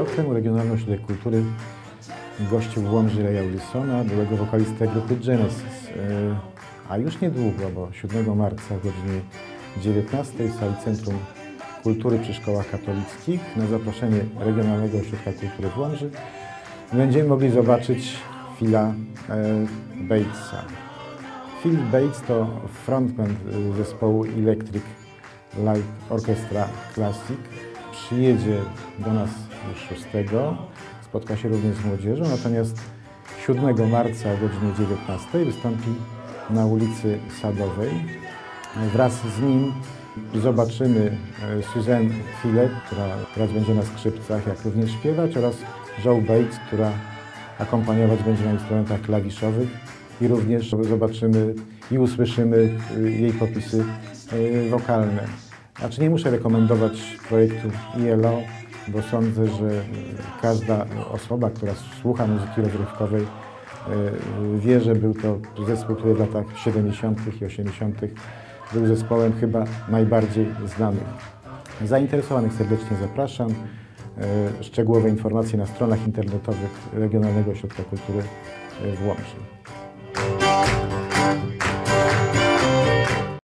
rok temu Regionalny Ośrodek Kultury gościł w Łomży Wilsona, byłego wokalistę grupy Genesis. E, A już niedługo, bo 7 marca o godzinie 19 w sali Centrum Kultury przy Szkołach Katolickich na zaproszenie Regionalnego Ośrodka Kultury w Łomży będziemy mogli zobaczyć Phila e, Batesa. Phil Bates to frontman zespołu Electric Light Orchestra Classic. Przyjedzie do nas już 6, spotka się również z młodzieżą, natomiast 7 marca o godzinie 19 wystąpi na ulicy Sadowej. Wraz z nim zobaczymy e, Suzanne Filet, która grać będzie na skrzypcach, jak również śpiewać oraz Joe Bates, która akompaniować będzie na instrumentach klawiszowych i również zobaczymy i usłyszymy y, jej popisy y, wokalne. Znaczy nie muszę rekomendować projektu ILO, bo sądzę, że każda osoba, która słucha muzyki rozrywkowej, y, wie, że był to zespół, który w latach 70. i 80. był zespołem chyba najbardziej znanym. Zainteresowanych serdecznie zapraszam. E, Szczegółowe informacje na stronach internetowych Regionalnego Ośrodka Kultury e, w Łomży.